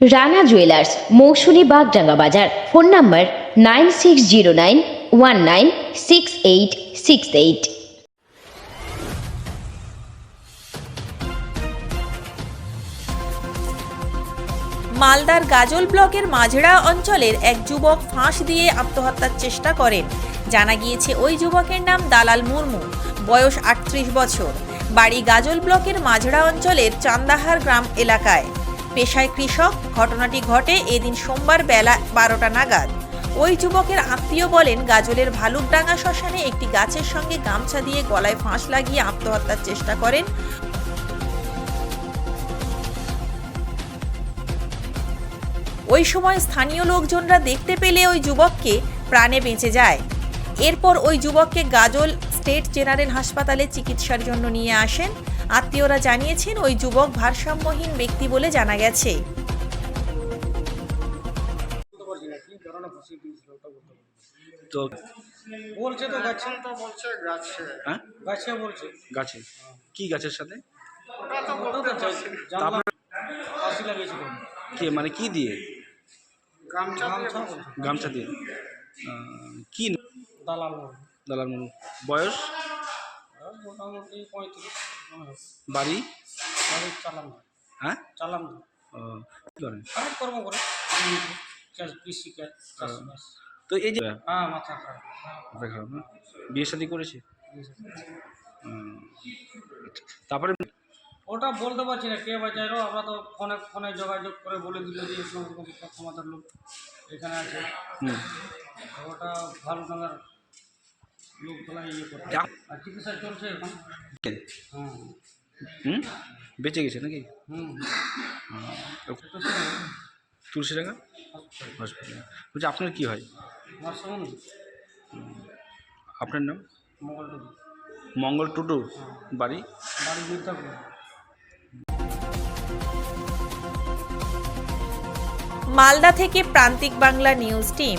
Rana jewellers Mousumi Bagdanga বাজার। Phone number nine six zero nine one nine six eight six eight. মালদার গাজল ব্লকের মাঝড়া অঞ্চলের এক যুবক ফাঁস দিয়ে আত্মহত্যার চেষ্টা করেন। জানা গিয়েছে ওই যুবকের নাম দালাল মুর্মু। বয়স আটত্রিশ বছর। বাড়ি গাজল ব্লকের মাঝড়া অঞ্চলের চান্দাহার গ্রাম এলাকায়। পেশায় কৃষক, ঘটনাটি ঘটে এদিন সোমবার বেলা বারোটা নাগাদ। ওই যুবকের আত্মীয় বলেন, গাজলের ভালুকডাঙ্গা শ্মশানে একটি গাছের সঙ্গে গামছা দিয়ে গলায় ফাঁস লাগিয়ে আত্মহত্যার চেষ্টা করেন। ওই সময় স্থানীয় লোকজনরা দেখতে পেলে ওই যুবককে প্রাণে বেঁচে যায়। এরপর ওই যুবককে গাজল স্টেট জেনারেল হাসপাতালে চিকিৎসার জন্য নিয়ে আসেন। আত্মীয়রা জানিয়েছেন ওই যুবক ভারসাম্যহীন ব্যক্তি বলে জানা গেছে। তো বলছে তো গাছে। তো বলছে গাছে হ্যাঁ? গাছে বলছে। গাছে। কি গাছের সাথে? কে মানে কি দিয়ে? গামছা দিয়ে গামছা দিয়ে। কি? দালাল। দালাল মানুষ। বয়স? মোটামুটি পঁয়ত্রিশ। বাড়ি? বাড়ি চালাম। হ্যাঁ? চালাম। ও, কি করেন? কর্ম করে। কাজ কৃষি কাজ চাষবাস। তো এই যে হ্যাঁ মাথা খারাপ। মাথা খারাপ না? বিয়ে শাদী করেছে? আচ্ছা। তারপরে ওটা বলতে পারছি না কে বাঁচাইল আমরা তো ফোনে ফোনে যোগাযোগ করে বলে দিল যে এরকম লোক এখানে আছে। ওটা ভালো টাকার লোকগুলা ইয়ে করতে আর চিকিৎসা চলছে এখন। হুম? হুম বেঁচে গেছে নাকি? হুম। ও, তুলসীডাঙ্গা হসপিটাল। বলছি আপনার কি হয়? আপনার নাম? মঙ্গল টুটু বাড়ি? বাড়ি মালদা থেকে প্রান্তিক বাংলা নিউজ টিম